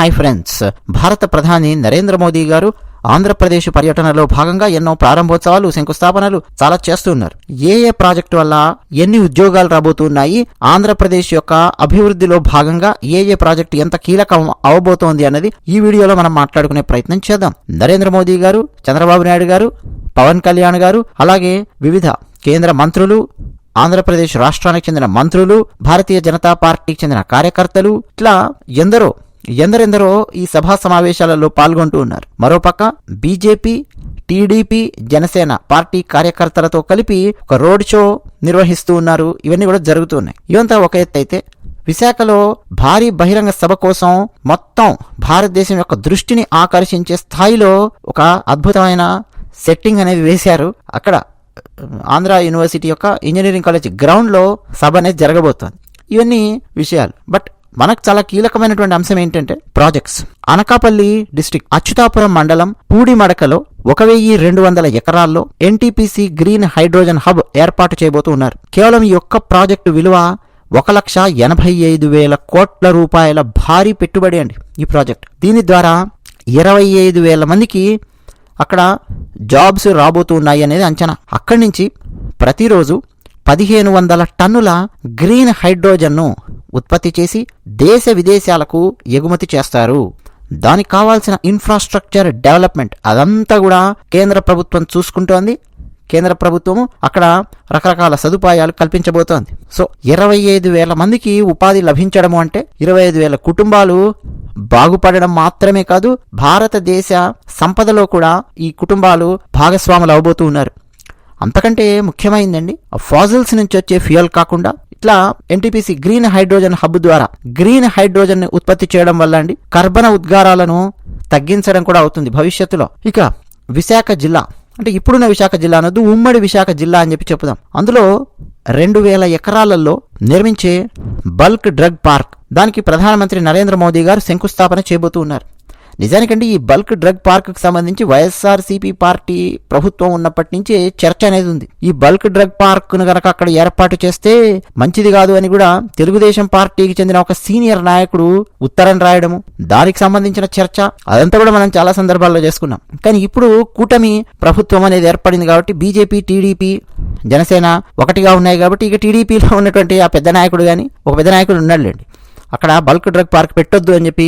Hi friends. భారత ప్రధాని నరేంద్ర మోదీ గారు ఆంధ్రప్రదేశ్ పర్యటనలో భాగంగా ఎన్నో ప్రారంభోత్సవాలు శంకుస్థాపనలు చాలా చేస్తున్నారు. ఏ ఏ ప్రాజెక్టు వల్ల ఎన్ని ఉద్యోగాలు రాబోతున్నాయి ఆంధ్రప్రదేశ్ యొక్క అభివృద్ధిలో భాగంగా ఏ ఏ ప్రాజెక్టు ఎంత కీలకం అవబోతోంది అన్నది ఈ వీడియోలో మనం మాట్లాడుకునే ప్రయత్నం చేద్దాం. నరేంద్ర మోదీ గారు చంద్రబాబు నాయుడు గారు పవన్ కళ్యాణ్ గారు అలాగే వివిధ కేంద్ర మంత్రులు ఆంధ్రప్రదేశ్ రాష్ట్రానికి చెందిన మంత్రులు భారతీయ జనతా పార్టీకి చెందిన కార్యకర్తలు ఇట్లా ఎందరో ఎందరెందరో ఈ సభా సమావేశాలలో పాల్గొంటూ ఉన్నారు. మరోపక్క బీజేపీ టీడీపీ జనసేన పార్టీ కార్యకర్తలతో కలిపి ఒక రోడ్ షో నిర్వహిస్తూ ఉన్నారు. ఇవన్నీ కూడా జరుగుతున్నాయి ఇవంతా ఒక ఎత్తు అయితే విశాఖలో భారీ బహిరంగ సభ కోసం మొత్తం భారతదేశం యొక్క దృష్టిని ఆకర్షించే స్థాయిలో ఒక అద్భుతమైన సెట్టింగ్ అనేది వేశారు. అక్కడ ఆంధ్ర యూనివర్సిటీ యొక్క ఇంజనీరింగ్ కాలేజ్ గ్రౌండ్లో సభ అనేది జరగబోతోంది. ఇవన్నీ విషయాలు. బట్ మనకు చాలా కీలకమైనటువంటి అంశం ఏంటంటే ప్రాజెక్ట్స్. అనకాపల్లి డిస్టిక్ అచ్యుతాపురం మండలం పూడిమడకలో ఒక వెయ్యి రెండు వందల ఎకరాల్లో ఎన్టీపీసీ గ్రీన్ హైడ్రోజన్ హబ్ ఏర్పాటు చేయబోతూ ఉన్నారు. కేవలం ఈ ఒక్క ప్రాజెక్టు విలువ ఒక లక్ష ఎనభై ఐదు వేల కోట్ల రూపాయల భారీ పెట్టుబడి అండి ఈ ప్రాజెక్ట్. దీని ద్వారా ఇరవై ఐదు వేల మందికి అక్కడ జాబ్స్ రాబోతున్నాయి అనేది అంచనా. అక్కడి నుంచి ప్రతిరోజు పదిహేను వందల టన్నుల గ్రీన్ హైడ్రోజన్ను ఉత్పత్తి చేసి దేశ విదేశాలకు ఎగుమతి చేస్తారు. దానికి కావాల్సిన ఇన్ఫ్రాస్ట్రక్చర్ డెవలప్మెంట్ అదంతా కూడా కేంద్ర ప్రభుత్వం చూసుకుంటోంది. కేంద్ర ప్రభుత్వము అక్కడ రకరకాల సదుపాయాలు కల్పించబోతోంది. సో ఇరవై ఐదు వేల మందికి ఉపాధి లభించడము అంటే ఇరవై ఐదు వేల కుటుంబాలు బాగుపడడం మాత్రమే కాదు భారతదేశ సంపదలో కూడా ఈ కుటుంబాలు భాగస్వాములు అవబోతూ ఉన్నారు. అంతకంటే ముఖ్యమైందండి ఫాజిల్స్ నుంచి వచ్చే ఫ్యూయల్ కాకుండా ఇట్లా ఎన్టీపీసీ గ్రీన్ హైడ్రోజన్ హబ్ ద్వారా గ్రీన్ హైడ్రోజన్ని ఉత్పత్తి చేయడం వల్ల అండి కర్బన ఉద్గారాలను తగ్గించడం కూడా అవుతుంది భవిష్యత్తులో. ఇక విశాఖ జిల్లా అంటే ఇప్పుడున్న విశాఖ జిల్లా అనొద్దు ఉమ్మడి విశాఖ జిల్లా అని చెప్పి చెప్పుదాం. అందులో రెండు వేల ఎకరాలలో నిర్మించే బల్క్ డ్రగ్ పార్క్ దానికి ప్రధానమంత్రి నరేంద్ర మోదీ గారు శంకుస్థాపన చేయబోతూ ఉన్నారు. నిజానికంటే ఈ బల్క్ డ్రగ్ పార్క్కి సంబంధించి వైఎస్ఆర్సీపీ పార్టీ ప్రభుత్వం ఉన్నప్పటి నుంచే చర్చ అనేది ఉంది. ఈ బల్క్ డ్రగ్ పార్క్ను గనక అక్కడ ఏర్పాటు చేస్తే మంచిది కాదు అని కూడా తెలుగుదేశం పార్టీకి చెందిన ఒక సీనియర్ నాయకుడు ఉత్తరం రాయడము దానికి సంబంధించిన చర్చ అదంతా కూడా మనం చాలా సందర్భాల్లో చేసుకున్నాం. కానీ ఇప్పుడు కూటమి ప్రభుత్వం అనేది ఏర్పడింది కాబట్టి బీజేపీ టీడీపీ జనసేన ఒకటిగా ఉన్నాయి కాబట్టి ఇక టీడీపీలో ఉన్నటువంటి ఆ పెద్ద నాయకుడు కానీ ఒక పెద్ద నాయకుడు ఉన్నాడులేండి. అక్కడ బల్క్ డ్రగ్ పార్క్ పెట్టొద్దు అని చెప్పి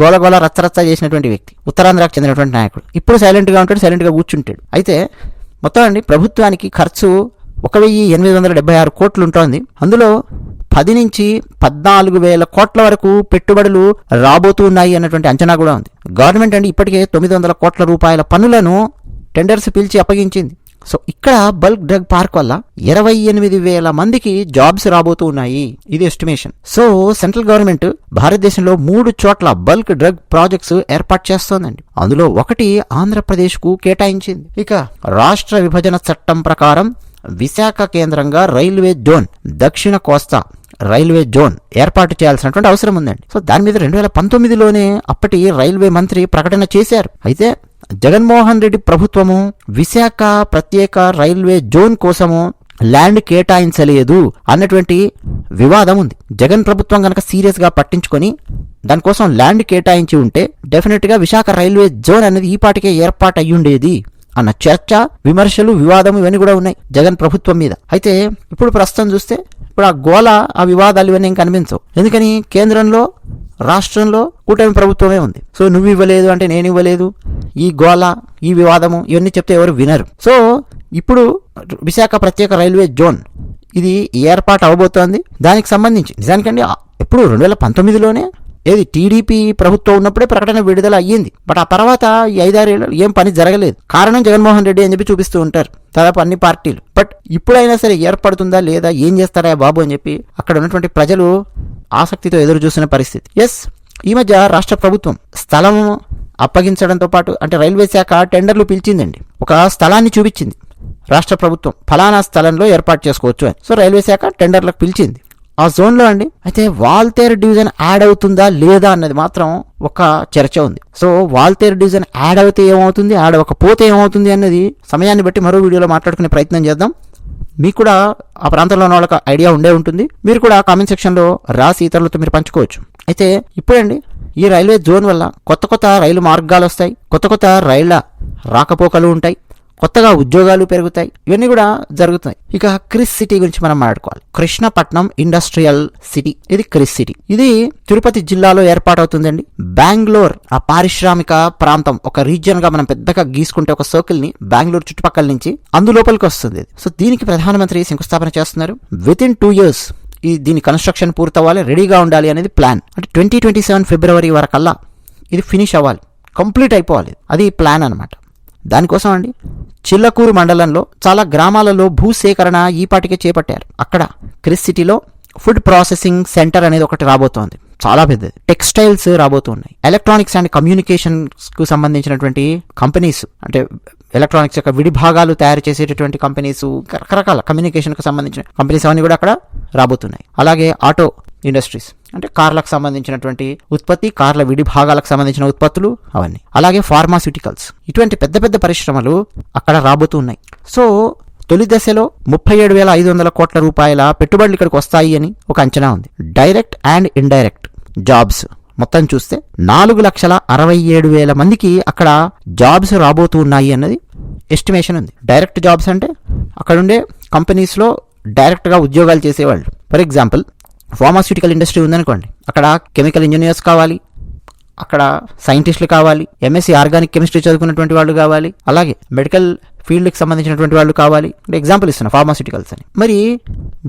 గోలగోల రచ్చరచ్చ చేసినటువంటి వ్యక్తి ఉత్తరాంధ్రకు చెందినటువంటి నాయకుడు. ఇప్పుడు సైలెంట్గా ఉంటాడు సైలెంట్గా కూర్చుంటాడు. అయితే మొత్తం అండి ప్రభుత్వానికి ఖర్చు ఒక వెయ్యి ఎనిమిది వందల డెబ్బై ఆరు కోట్లు ఉంటుంది. అందులో పది నుంచి పద్నాలుగు వేల కోట్ల వరకు పెట్టుబడులు రాబోతున్నాయి అన్నటువంటి అంచనా కూడా ఉంది. గవర్నమెంట్ అండి ఇప్పటికే తొమ్మిది వందల కోట్ల రూపాయల పనులను టెండర్స్ పిలిచి అప్పగించింది. సో ఇక్కడ బల్క్ డ్రగ్ పార్క్ వల్ల ఇరవై ఎనిమిది వేల మందికి జాబ్స్ రాబోతూ ఉన్నాయి. ఇది ఎస్టిమేషన్. సో సెంట్రల్ గవర్నమెంట్ భారతదేశంలో మూడు చోట్ల బల్క్ డ్రగ్ ప్రాజెక్ట్స్ ఏర్పాటు చేస్తోందండి. అందులో ఒకటి ఆంధ్రప్రదేశ్కు కేటాయించింది. ఇక రాష్ట్ర విభజన చట్టం ప్రకారం విశాఖ కేంద్రంగా రైల్వే జోన్ దక్షిణ కోస్తా రైల్వే జోన్ ఏర్పాటు చేయాల్సినటువంటి అవసరం ఉందండి. సో దాని మీద రెండు వేల పంతొమ్మిదిలోనే అప్పటి రైల్వే మంత్రి ప్రకటన చేశారు. అయితే జగన్మోహన్ రెడ్డి ప్రభుత్వము విశాఖ ప్రత్యేక రైల్వే జోన్ కోసము ల్యాండ్ కేటాయించలేదు అన్నటువంటి వివాదం ఉంది. జగన్ ప్రభుత్వం కనుక సీరియస్గా పట్టించుకొని దానికోసం ల్యాండ్ కేటాయించి ఉంటే డెఫినెట్గా విశాఖ రైల్వే జోన్ అనేది ఈ పాటికే ఏర్పాటు అయ్యుండేది అన్న చర్చ విమర్శలు వివాదం ఇవన్నీ కూడా ఉన్నాయి జగన్ ప్రభుత్వం మీద. అయితే ఇప్పుడు ప్రస్తుతం చూస్తే ఇప్పుడు ఆ గోల ఆ వివాదాలు ఇవన్నీ కనిపించవు. ఎందుకని? కేంద్రంలో రాష్ట్రంలో కూటమి ప్రభుత్వమే ఉంది. సో నువ్వు ఇవ్వలేదు అంటే నేను ఇవ్వలేదు. ఈ గోళ ఈ వివాదము ఇవన్నీ చెప్తే ఎవరు వినరు. సో ఇప్పుడు విశాఖ ప్రత్యేక రైల్వే జోన్ ఇది ఏర్పాటు అవబోతోంది. దానికి సంబంధించి నిజానికండి ఎప్పుడు రెండు వేల పంతొమ్మిదిలోనే ఏది టీడీపీ ప్రభుత్వం ఉన్నప్పుడే ప్రకటన విడుదల అయ్యింది. బట్ ఆ తర్వాత ఈ ఐదారేళ్ళు ఏం పని జరగలేదు. కారణం జగన్మోహన్ రెడ్డి అని చెప్పి చూపిస్తూ ఉంటారు. దాదాపు అన్ని పార్టీలు. బట్ ఇప్పుడైనా సరే ఏర్పడుతుందా లేదా ఏం చేస్తారా బాబు అని చెప్పి అక్కడ ఉన్నటువంటి ప్రజలు ఆసక్తితో ఎదురు చూసిన పరిస్థితి. ఎస్ ఈ మధ్య రాష్ట్ర ప్రభుత్వం స్థలం అప్పగించడంతో పాటు అంటే రైల్వే శాఖ టెండర్లు పిలిచిందండి. ఒక స్థలాన్ని చూపించింది. రాష్ట్ర ప్రభుత్వం ఫలానా స్థలంలో ఏర్పాటు చేసుకోవచ్చు అని. సో రైల్వే శాఖ టెండర్లకు పిలిచింది. ఆ జోన్లో అండి అయితే వాల్తేర్ డివిజన్ యాడ్ అవుతుందా లేదా అన్నది మాత్రం ఒక చర్చ ఉంది. సో వాల్తేర్ డివిజన్ యాడ్ అవుతే ఏమవుతుంది? యాడ్ అవ్వకపోతే ఏమవుతుంది? అన్నది సమయాన్ని బట్టి మరో వీడియోలో మాట్లాడుకునే ప్రయత్నం చేద్దాం. మీకు కూడా ఆ ప్రాంతంలో ఉన్న వాళ్ళకి ఐడియా ఉండే ఉంటుంది. మీరు కూడా కామెంట్ సెక్షన్లో రాసి ఇతరులతో మీరు పంచుకోవచ్చు. అయితే ఇప్పుడండి ఈ రైల్వే జోన్ వల్ల కొత్త కొత్త రైలు మార్గాలు వస్తాయి. కొత్త కొత్త రైళ్ళ రాకపోకలు ఉంటాయి. కొత్తగా ఉద్యోగాలు పెరుగుతాయి ఇవన్నీ కూడా జరుగుతాయి ఇక క్రిస్ సిటీ గురించి మనం మాట్లాడుకోవాలి. Krishnapatnam industrial city. ఇది క్రిస్ సిటీ. ఇది తిరుపతి జిల్లాలో ఏర్పాటవుతుందండి. బెంగళూరు ఆ పారిశ్రామిక ప్రాంతం ఒక రీజియన్గా మనం పెద్దగా గీసుకుంటే ఒక సర్కిల్ని బెంగళూరు చుట్టుపక్కల నుంచి అందులోపలికి వస్తుంది సో దీనికి ప్రధానమంత్రి శంకుస్థాపన చేస్తున్నారు. విత్ ఇన్ టూ ఇయర్స్ ఈ దీని కన్స్ట్రక్షన్ పూర్తవ్వాలి రెడీగా ఉండాలి అనేది ప్లాన్. అంటే ట్వంటీ ట్వంటీ సెవెన్ ఫిబ్రవరి వరకల్లా ఇది ఫినిష్ అవ్వాలి కంప్లీట్ అయిపోవాలి. అది ప్లాన్ అనమాట దానికోసం అండి చిల్లకూరు మండలంలో చాలా గ్రామాలలో భూసేకరణ ఈపాటికే చేపట్టారు. అక్కడ క్రిస్ సిటీలో ఫుడ్ ప్రాసెసింగ్ సెంటర్ అనేది ఒకటి రాబోతోంది. చాలా పెద్దది. టెక్స్టైల్స్ రాబోతున్నాయి. ఎలక్ట్రానిక్స్ అండ్ కమ్యూనికేషన్స్కు సంబంధించినటువంటి కంపెనీస్ అంటే ఎలక్ట్రానిక్స్ యొక్క విడిభాగాలు తయారు చేసేటటువంటి కంపెనీస్ రకరకాల కమ్యూనికేషన్కు సంబంధించిన కంపెనీస్ అవన్నీ కూడా అక్కడ రాబోతున్నాయి. అలాగే ఆటో ఇండస్ట్రీస్. అంటే కార్లకు సంబంధించినటువంటి ఉత్పత్తి కార్ల విడి భాగాలకు సంబంధించిన ఉత్పత్తులు అవన్నీ. అలాగే ఫార్మాస్యూటికల్స్ ఇటువంటి పెద్ద పెద్ద పరిశ్రమలు అక్కడ రాబోతూ ఉన్నాయి. సో తొలి దశలో ముప్పై ఏడు వేల ఐదు వందల కోట్ల రూపాయల పెట్టుబడులు ఇక్కడికి వస్తాయి అని ఒక అంచనా ఉంది. డైరెక్ట్ అండ్ ఇండైరెక్ట్ జాబ్స్ మొత్తం చూస్తే నాలుగు లక్షల అరవై ఏడు వేల మందికి అక్కడ జాబ్స్ రాబోతూ ఉన్నాయి అన్నది ఎస్టిమేషన్ ఉంది. డైరెక్ట్ జాబ్స్ అంటే అక్కడుండే కంపెనీస్లో డైరెక్ట్గా ఉద్యోగాలు చేసేవాళ్ళు. ఫర్ ఎగ్జాంపుల్ ఫార్మాస్యూటికల్ ఇండస్ట్రీ ఉందనుకోండి అక్కడ కెమికల్ ఇంజనీర్స్ కావాలి అక్కడ సైంటిస్టులు కావాలి ఎంఎస్సీ ఆర్గానిక్ కెమిస్ట్రీ చదువుకున్నటువంటి వాళ్ళు కావాలి అలాగే మెడికల్ ఫీల్డ్కి సంబంధించినటువంటి వాళ్ళు కావాలి. అంటే ఎగ్జాంపుల్ ఇస్తున్నా ఫార్మాస్యూటికల్స్ అని. మరి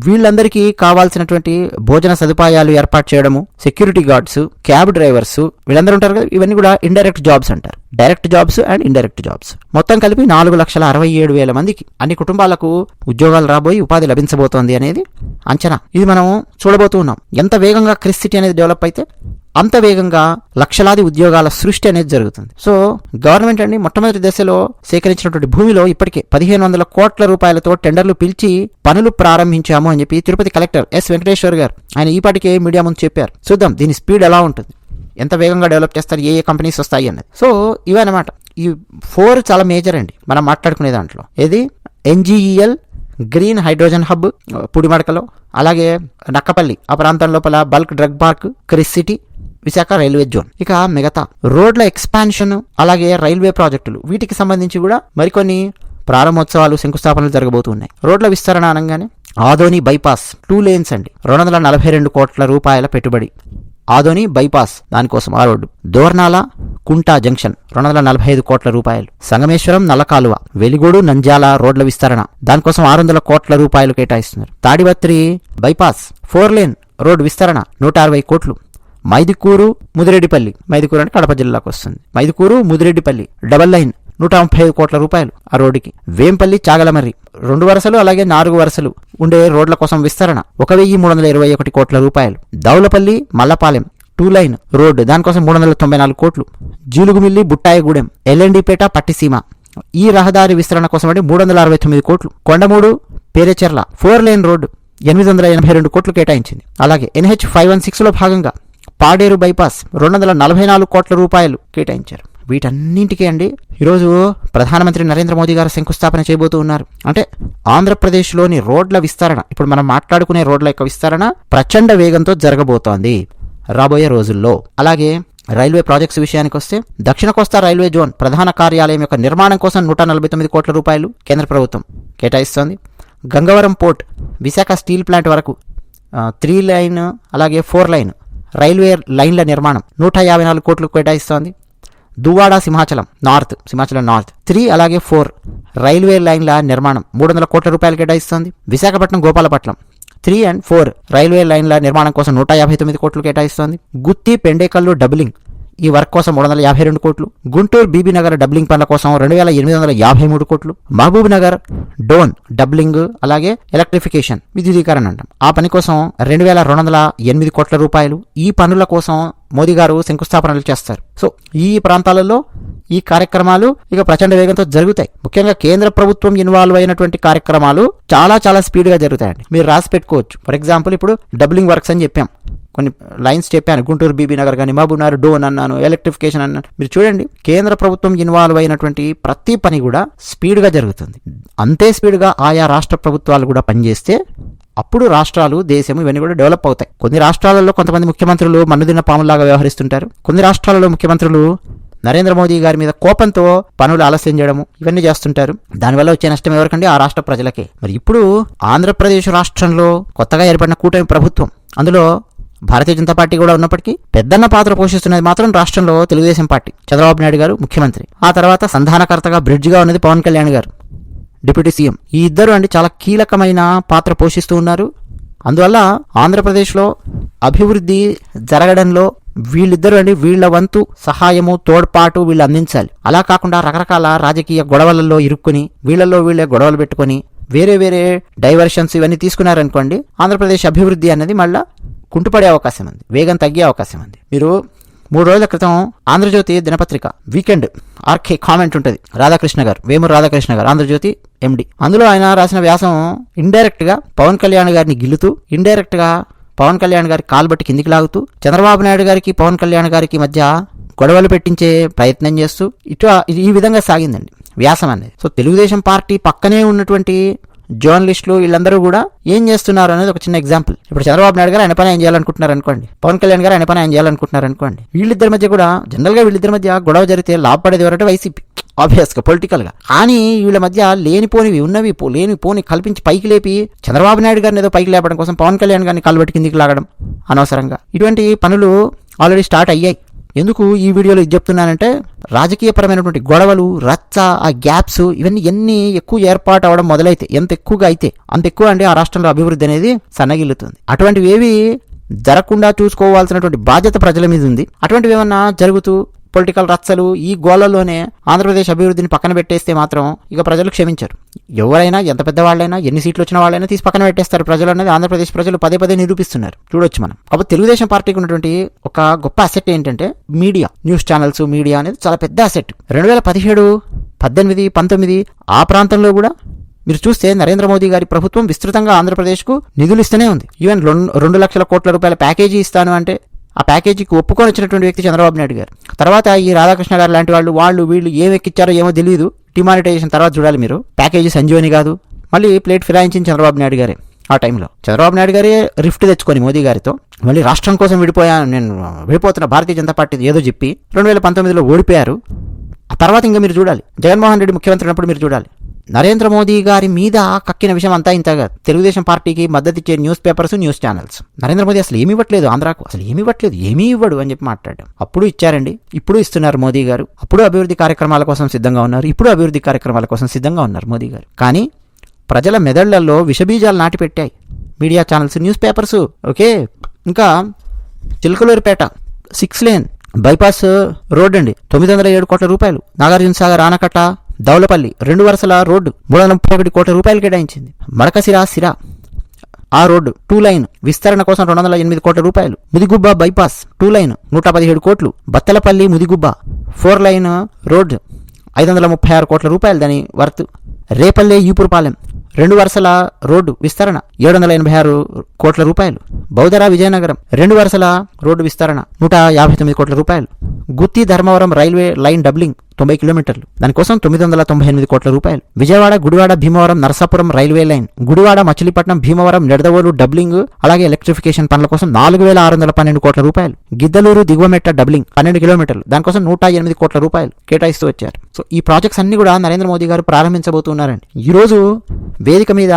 వీళ్ళందరికీ కావాల్సినటువంటి భోజన సదుపాయాలు ఏర్పాటు చేయడము సెక్యూరిటీ గార్డ్స్ క్యాబ్ డ్రైవర్స్ వీళ్ళందరూ ఉంటారు కదా ఇవన్నీ కూడా ఇండైరెక్ట్ జాబ్స్ అంటారు. Direct jobs and indirect jobs. మొత్తం కలిపి నాలుగు లక్షల అరవై ఏడు వేల మందికి అన్ని కుటుంబాలకు ఉద్యోగాలు రాబోయి ఉపాధి లభించబోతోంది అనేది అంచనా. ఇది మనం చూడబోతూ ఉన్నాం. ఎంత వేగంగా క్రిస్ సిటీ అనేది డెవలప్ అయితే అంత వేగంగా లక్షలాది ఉద్యోగాల సృష్టి అనేది జరుగుతుంది. సో గవర్నమెంట్ అండి మొట్టమొదటి దశలో సేకరించినటువంటి భూమిలో ఇప్పటికే పదిహేను వందల కోట్ల రూపాయలతో టెండర్లు పిలిచి పనులు ప్రారంభించాము అని చెప్పి తిరుపతి కలెక్టర్ ఎస్ వెంకటేశ్వర్ గారు ఆయన ఈ పాటికే మీడియా ముందు చెప్పారు. చూద్దాం దీని స్పీడ్ ఎలా ఉంటుంది. ఎంత వేగంగా డెవలప్ చేస్తారు ఏ ఏ కంపెనీస్ వస్తాయి అన్నది. సో ఇవన్నమాట. ఈ ఫోర్ చాలా మేజర్ అండి. మనం మాట్లాడుకునే దాంట్లో. ఏది? ఎన్జీఈఎల్ గ్రీన్ హైడ్రోజన్ హబ్ పుడిమడకలో అలాగే నక్కపల్లి ఆ ప్రాంతం లోపల bulk drug park Kris city Visakha railway zone ఇక మిగతా రోడ్ల ఎక్స్పాన్షన్ అలాగే రైల్వే ప్రాజెక్టులు వీటికి సంబంధించి కూడా మరికొన్ని ప్రారంభోత్సవాలు శంకుస్థాపనలు జరగబోతున్నాయి. రోడ్ల విస్తరణ అనగానే ఆదోని బైపాస్ టూ లేన్స్ అండి. రెండు వందల నలభై రెండు కోట్ల రూపాయల పెట్టుబడి. ఆదోని బైపాస్ దానికోసం ఆ రోడ్డు. దోర్నాల కుంటా జంక్షన్ రెండు వందల నలభై ఐదు కోట్ల రూపాయలు. సంగమేశ్వరం నల్లకాలువ వెలిగోడు నంజాల రోడ్ల విస్తరణ దానికోసం ఆరు వందల కోట్ల రూపాయలు కేటాయిస్తున్నారు. Tadipatri bypass four lane road విస్తరణ నూట అరవై కోట్లు. మైదుకూరు ముదిరెడ్డిపల్లి మైదుకూరు అంటే కడప జిల్లాకు వస్తుంది. మైదుకూరు ముదిరెడ్డిపల్లి డబల్ లైన్ నూట ముప్పై ఐదు కోట్ల రూపాయలు ఆ రోడ్డుకి. వేంపల్లి చాగలమర్రి రెండు వరుసలు అలాగే నాలుగు వరుసలు ఉండే రోడ్ల కోసం విస్తరణ. ఒక వెయ్యి మూడు వందల ఇరవై ఒకటి కోట్ల రూపాయలు. Daulapalli Mallapalem two line road. దానికోసం మూడు వందల తొంభై నాలుగు కోట్లు. జీలుగుమిల్లి బుట్టాయగూడెం ఎల్ఎండిపేట పట్టిసీమ. ఈ రహదారి విస్తరణ కోసం అంటే మూడు వందల అరవై తొమ్మిది కోట్లు. Kondamudu Perecherla four line road ఎనిమిది వందల ఎనభై రెండు కోట్లు కేటాయించింది. అలాగే ఎన్హెచ్ ఫైవ్ వన్ సిక్స్లో భాగంగా పాడేరు బైపాస్ రెండు వందల నలభై నాలుగు కోట్ల రూపాయలు కేటాయించారు. వీటన్నింటికీ అండి. ఈరోజు ప్రధానమంత్రి నరేంద్ర మోదీ గారు శంకుస్థాపన చేయబోతూ ఉన్నారు. అంటే ఆంధ్రప్రదేశ్లోని రోడ్ల విస్తరణ ఇప్పుడు మనం మాట్లాడుకునే రోడ్ల యొక్క విస్తరణ ప్రచండ వేగంతో జరగబోతోంది రాబోయే రోజుల్లో. అలాగే రైల్వే ప్రాజెక్ట్స్ విషయానికి వస్తే దక్షిణ కోస్తా రైల్వే జోన్ ప్రధాన కార్యాలయం యొక్క నిర్మాణం కోసం నూట నలభై తొమ్మిది కోట్ల రూపాయలు కేంద్ర ప్రభుత్వం కేటాయిస్తోంది. Gangavaram port Visakha steel plant వరకు త్రీ లైన్ అలాగే ఫోర్ లైన్ రైల్వే లైన్ల నిర్మాణం నూట యాభై నాలుగు కోట్లు కేటాయిస్తోంది. Duvvada Simhachalam north Simhachalam north three అలాగే ఫోర్ రైల్వే లైన్ల నిర్మాణం. మూడు వందల కోట్ల రూపాయలు కేటాయిస్తుంది. Visakhapatnam Gopalapatnam. Three and four railway లైన్ల నిర్మాణం కోసం నూట యాభై తొమ్మిది కోట్లు కేటాయిస్తోంది. గుత్తి పెండేకల్లు డబ్లింగ్. ఈ వర్క్ కోసం మూడు వందల యాభై రెండు కోట్లు. గుంటూరు బీబీనగర్ డబ్లింగ్ పనుల కోసం రెండు వేల ఎనిమిది వందల యాభై మూడు కోట్లు. మహబూబ్ నగర్ డోన్ డబ్లింగ్ అలాగే ఎలక్ట్రిఫికేషన్ విద్యుదీకరణ అంటాం ఆ పని కోసం రెండు వేల రెండు వందల ఎనిమిది కోట్ల రూపాయలు. ఈ పనుల కోసం మోదీ గారు శంకుస్థాపనలు చేస్తారు. సో ఈ ప్రాంతాలలో ఈ కార్యక్రమాలు ఇక ప్రచండ వేగంతో జరుగుతాయి. ముఖ్యంగా కేంద్ర ప్రభుత్వం ఇన్వాల్వ్ అయినటువంటి కార్యక్రమాలు చాలా చాలా స్పీడ్గా జరుగుతాయండి. మీరు రాసి పెట్టుకోవచ్చు. ఫర్ ఎగ్జాంపుల్ ఇప్పుడు డబ్లింగ్ వర్క్స్ అని చెప్పాం. కొన్ని లైన్స్ చెప్పాను. గుంటూరు బీబీ నగర్ కానీ మహబూబ్నగర్ డోన్ అన్నాను ఎలక్ట్రిఫికేషన్ అన్నాను. మీరు చూడండి కేంద్ర ప్రభుత్వం ఇన్వాల్వ్ అయినటువంటి ప్రతి పని కూడా స్పీడ్గా జరుగుతుంది. అంతే స్పీడ్గా ఆయా రాష్ట్ర ప్రభుత్వాలు కూడా పనిచేస్తే అప్పుడు రాష్ట్రాలు దేశం ఇవన్నీ కూడా డెవలప్ అవుతాయి. కొన్ని రాష్ట్రాలలో కొంతమంది ముఖ్యమంత్రులు మన్నుదిన్న పాములాగా వ్యవహరిస్తుంటారు. కొన్ని రాష్ట్రాలలో ముఖ్యమంత్రులు నరేంద్ర మోదీ గారి మీద కోపంతో పనులు ఆలస్యం చేయడము ఇవన్నీ చేస్తుంటారు. దానివల్ల వచ్చే నష్టం ఎవరికండి? ఆ రాష్ట్ర ప్రజలకే. మరి ఇప్పుడు ఆంధ్రప్రదేశ్ రాష్ట్రంలో కొత్తగా ఏర్పడిన కూటమి ప్రభుత్వం అందులో భారతీయ జనతా పార్టీ కూడా ఉన్నప్పటికీ పెద్దన్న పాత్ర పోషిస్తున్నది మాత్రం రాష్ట్రంలో తెలుగుదేశం పార్టీ. చంద్రబాబు నాయుడు గారు ముఖ్యమంత్రి. ఆ తర్వాత సంధానకర్తగా బ్రిడ్జ్గా ఉన్నది పవన్ కళ్యాణ్ గారు. Deputy CM. ఈ ఇద్దరు అండి చాలా కీలకమైన పాత్ర పోషిస్తూ ఉన్నారు. అందువల్ల ఆంధ్రప్రదేశ్లో అభివృద్ధి జరగడంలో వీళ్ళిద్దరూ అండి వీళ్ళ వంతు సహాయము తోడ్పాటు వీళ్ళు అందించాలి. అలా కాకుండా రకరకాల రాజకీయ గొడవలలో ఇరుక్కుని వీళ్ళలో వీళ్ళే గొడవలు పెట్టుకొని వేరే వేరే డైవర్షన్స్ ఇవన్నీ తీసుకున్నారనుకోండి ఆంధ్రప్రదేశ్ అభివృద్ధి అనేది మళ్ళీ కుంటుపడే అవకాశం ఉంది. వేగం తగ్గే అవకాశం ఉంది. మీరు మూడు రోజుల క్రితం ఆంధ్రజ్యోతి దినపత్రిక వీకెండ్ ఆర్కే కామెంట్ ఉంటుంది. రాధాకృష్ణ గారు వేమూరు రాధాకృష్ణ గారు ఆంధ్రజ్యోతి ఎండి అందులో ఆయన రాసిన వ్యాసం ఇండైరెక్ట్గా పవన్ కళ్యాణ్ గారిని గిల్లుతూ ఇండైరెక్ట్గా పవన్ కళ్యాణ్ గారి కాల్బట్టి కిందికి లాగుతూ చంద్రబాబు నాయుడు గారికి పవన్ కళ్యాణ్ గారికి మధ్య గొడవలు పెట్టించే ప్రయత్నం చేస్తూ ఇటు ఈ విధంగా సాగిందండి వ్యాసం అనేది. సో తెలుగుదేశం పార్టీ పక్కనే ఉన్నటువంటి జర్నలిస్టులు వీళ్ళందరూ కూడా ఏం చేస్తున్నారు అనేది ఒక చిన్న ఎగ్జాంపుల్ ఇప్పుడు చంద్రబాబు నాయుడు గారు ఆయన పని ఏం చేయాలనుకుంటున్నారు అనుకోండి. పవన్ కళ్యాణ్ గారు ఆయన పని ఏం చేయాలనుకుంటున్నారు అనుకోండి. వీళ్ళిద్దరి మధ్య కూడా జనరల్గా వీళ్ళిద్దరి మధ్య గొడవ జరిగితే లాభపడేది ఎవరంటే వైసీపీ. ఆబ్వియస్గా పొలిటికల్గా కానీ వీళ్ళ మధ్య లేనిపోనివి ఉన్నవి పో- లేని పోని కల్పించి పైకి లేపి చంద్రబాబు నాయుడు గారిని ఏదో పైకి లేపడం కోసం పవన్ కళ్యాణ్ గారిని కాలుబెట్టి కిందికి లాగడం అనవసరంగా. ఇటువంటి పనులు ఆల్రెడీ స్టార్ట్ అయ్యాయి. ఎందుకు ఈ వీడియోలో ఇది చెప్తున్నానంటే రాజకీయపరమైనటువంటి గొడవలు రచ్చ ఆ గ్యాప్స్ ఇవన్నీ ఎన్ని ఎక్కువ ఏర్పాటు అవడం మొదలైతే ఎంత ఎక్కువగా అయితే అంత ఎక్కువ అండి ఆ రాష్ట్రంలో అభివృద్ధి అనేది సన్నగిల్లుతుంది. అటువంటివి ఏవి జరగకుండా చూసుకోవాల్సినటువంటి బాధ్యత ప్రజల మీద ఉంది. అటువంటివి ఏమన్నా జరుగుతూ పొలిటికల్ రచ్చలు ఈ గోళల్లోనే ఆంధ్రప్రదేశ్ అభివృద్ధిని పక్కన పెట్టేస్తే మాత్రం ఇక ప్రజలు క్షమించరు. ఎవరైనా ఎంత పెద్దవాళ్ళైనా ఎన్ని సీట్లు వచ్చిన వాళ్ళైనా తీసి పక్కన పెట్టేస్తారు. ప్రజలు అనేది ఆంధ్రప్రదేశ్ ప్రజలు పదే పదే నిరూపిస్తున్నారు. చూడొచ్చు మనం. కాబట్టి తెలుగుదేశం పార్టీకి ఉన్నటువంటి ఒక గొప్ప అసెట్ ఏంటంటే మీడియా. న్యూస్ ఛానల్స్ మీడియా అనేది చాలా పెద్ద అసెట్ రెండు వేల పదిహేడు పద్దెనిమిది పంతొమ్మిది ఆ ప్రాంతంలో కూడా మీరు చూస్తే నరేంద్ర మోదీ గారి ప్రభుత్వం విస్తృతంగా ఆంధ్రప్రదేశ్కు నిధులు ఇస్తూనే ఉంది. ఈవెన్ రెండు రెండు లక్షల కోట్ల రూపాయల ప్యాకేజీ ఇస్తాను అంటే ఆ ప్యాకేజీకి ఒప్పుకొని వచ్చినటువంటి వ్యక్తి చంద్రబాబు నాయుడు గారు. తర్వాత ఈ రాధాకృష్ణ గారు లాంటి వాళ్ళు వాళ్ళు వీళ్ళు ఏం ఎక్కిచ్చారో ఏమో తెలియదు డిమానిటైజేషన్ తర్వాత చూడాలి మీరు. ప్యాకేజీ సంజీవని కాదు. మళ్ళీ ప్లేట్ ఫిరాయించింది చంద్రబాబు నాయుడు గారే ఆ టైంలో. చంద్రబాబు నాయుడు గారే రిఫ్ట్ తెచ్చుకొని మోదీ గారితో మళ్ళీ రాష్ట్రం కోసం విడిపోయాను నేను విడిపోతున్న భారతీయ జనతా పార్టీ ఏదో చెప్పి రెండు వేల పంతొమ్మిదిలో ఓడిపోయారు. ఆ తర్వాత ఇంకా మీరు చూడాలి. జగన్మోహన్ రెడ్డి ముఖ్యమంత్రి ఉన్నప్పుడు మీరు చూడాలి. నరేంద్ర మోదీ గారి మీద కక్కిన విషయం అంతా ఇంత తెలుగుదేశం పార్టీకి మద్దతు ఇచ్చే news papers news channels. Narendra Modi అసలు ఏమి ఇవ్వట్లేదు ఆంధ్రాకు అసలు ఏమి ఇవ్వట్లేదు ఏమీ ఇవ్వడు అని చెప్పి మాట్లాడాం అప్పుడు ఇచ్చారండి ఇప్పుడు ఇస్తున్నారు మోదీ గారు. అప్పుడు అభివృద్ధి కార్యక్రమాల కోసం సిద్ధంగా ఉన్నారు ఇప్పుడు అభివృద్ధి కార్యక్రమాల కోసం సిద్ధంగా ఉన్నారు మోదీ గారు. కానీ ప్రజల మెదళ్ళలో విషబీజాలు నాటిపెట్టాయి. Media channels news papers okay? ఇంకా Chilakaluripet six lane bypass road అండి తొమ్మిది వందల ఏడు కోట్ల రూపాయలు. నాగార్జున సాగర్ ఆనకట్ట దౌలపల్లి రెండు వరుసల రోడ్డు మూడు వందల ముప్పై ఒకటి కోట్ల రూపాయలు కేటాయించింది. మడకసిరా సిరా. ఆ రోడ్డు టూ లైన్ విస్తరణ కోసం రెండు వందల ఎనిమిది కోట్ల రూపాయలు. ముదిగుబ్బ బైపాస్ టూ లైన్ నూట పదిహేడు కోట్లు. Battalapalli Mudigubba four line road ఐదు వందల ముప్పై ఆరు కోట్ల రూపాయలు దాని వర్త్. రేపల్లె ఈపురపాలెం రెండు వరుసల రోడ్డు విస్తరణ ఏడు వందల ఎనభై ఆరు కోట్ల రూపాయలు. బౌదరా విజయనగరం రెండు వరుసల రోడ్డు విస్తరణ నూట యాభై తొమ్మిది కోట్ల రూపాయలు. Gooty Dharmavaram railway line doubling తొంభై కిలోమీటర్లు. దానికోసం తొమ్మిది వందల తొంభై ఎనిమిది కోట్ల రూపాయలు. Vijayawada Gudivada Bhimavaram Narasapuram railway line. Gudivada Machilipatnam Bhimavaram Nidadavolu doubling అలాగే ఎలక్ట్రిఫికేషన్ పనుల కోసం నాలుగు వేల ఆరు వందల పన్నెండు కోట్ల రూపాయలు. గిద్దలూరు దిగువమెట్ట డబ్లింగ్ పన్నెండు కిలోమీటర్లు. దానికోసం నూట ఎనిమిది కోట్ల రూపాయలు కేటాయిస్తూ వచ్చారు. సో ఈ ప్రాజెక్ట్స్ అన్ని కూడా నరేంద్ర మోదీ గారు ప్రారంభించబోతున్నారండి. ఈరోజు వేదిక మీద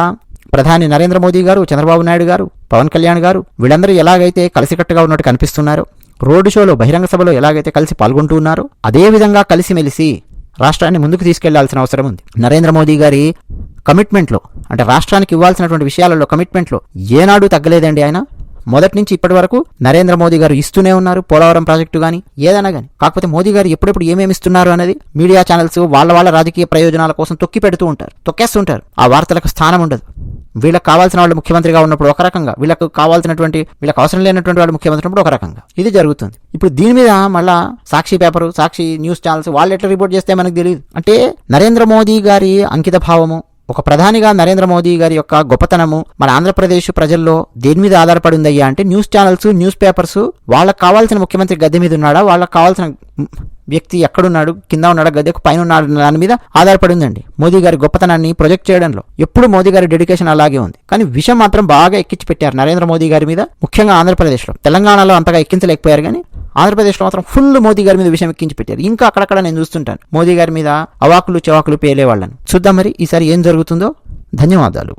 ప్రధాని నరేంద్ర మోదీ గారు చంద్రబాబు నాయుడు గారు పవన్ కళ్యాణ్ గారు వీళ్ళందరూ ఎలాగైతే కలిసికట్టుగా ఉన్నట్టు కనిపిస్తున్నారో రోడ్డు షోలో బహిరంగ సభలో ఎలాగైతే కలిసి పాల్గొంటూ ఉన్నారో అదేవిధంగా కలిసిమెలిసి రాష్ట్రాన్ని ముందుకు తీసుకెళ్ళాల్సిన అవసరం ఉంది. నరేంద్ర మోదీ గారి కమిట్మెంట్లో అంటే రాష్ట్రానికి ఇవ్వాల్సినటువంటి విషయాలలో కమిట్మెంట్లో ఏనాడు తగ్గలేదండి ఆయన. మొదటి నుంచి ఇప్పటి వరకు నరేంద్ర మోదీ గారు ఇస్తూనే ఉన్నారు పోలవరం ప్రాజెక్టు కానీ ఏదైనా కానీ కాకపోతే మోదీ గారు ఎప్పుడెప్పుడు ఏమేమి ఇస్తున్నారు అనేది మీడియా ఛానల్స్ వాళ్ళ వాళ్ళ రాజకీయ ప్రయోజనాల కోసం తొక్కి పెడుతూ ఉంటారు. తొక్కేస్తుంటారు ఆ వార్తలకు స్థానం ఉండదు. వీళ్ళకి కావాల్సిన వాళ్ళు ముఖ్యమంత్రిగా ఉన్నప్పుడు ఒక రకంగా వీళ్ళకు కావాల్సినటువంటి వీళ్ళకి అవసరం లేనటువంటి వాళ్ళు ముఖ్యమంత్రి ఉన్నప్పుడు ఒక రకంగా. ఇది జరుగుతుంది. ఇప్పుడు దీని మీద మళ్ళా Sakshi paper Sakshi news channels వాళ్ళు ఎట్లా రిపోర్ట్ చేస్తే మనకు తెలియదు అంటే నరేంద్ర మోదీ గారి అంకిత భావము ఒక ప్రధానిగా నరేంద్ర మోదీ గారి యొక్క గొప్పతనము మన ఆంధ్రప్రదేశ్ ప్రజల్లో దేని మీద ఆధారపడి ఉందయ్యా అంటే న్యూస్ ఛానల్స్ న్యూస్ పేపర్స్ వాళ్ళకి కావాల్సిన ముఖ్యమంత్రి గద్దె మీద ఉన్నాడా? వాళ్ళకి కావాల్సిన వ్యక్తి ఎక్కడున్నాడు కింద ఉన్నాడా గదికు పైన ఉన్నాడు దాని మీద ఆధారపడి ఉందండి. మోదీ గారి గొప్పతనాన్ని ప్రొజెక్ట్ చేయడంలో ఎప్పుడు మోదీ గారి డెడికేషన్ అలాగే ఉంది. కానీ విషయం మాత్రం బాగా ఎక్కించి పెట్టారు నరేంద్ర మోదీ గారి మీద ముఖ్యంగా ఆంధ్రప్రదేశ్లో. తెలంగాణలో అంతగా ఎక్కించలేకపోయారు కానీ ఆంధ్రప్రదేశ్లో మాత్రం ఫుల్ మోదీ గారి మీద విషయం ఎక్కించి పెట్టారు. ఇంకా అక్కడక్కడ నేను చూస్తుంటాను. మోదీ గారి మీద అవాకులు చవాకులు పేలే వాళ్ళని చూద్దాం మరి ఈసారి ఏం జరుగుతుందో. ధన్యవాదాలు.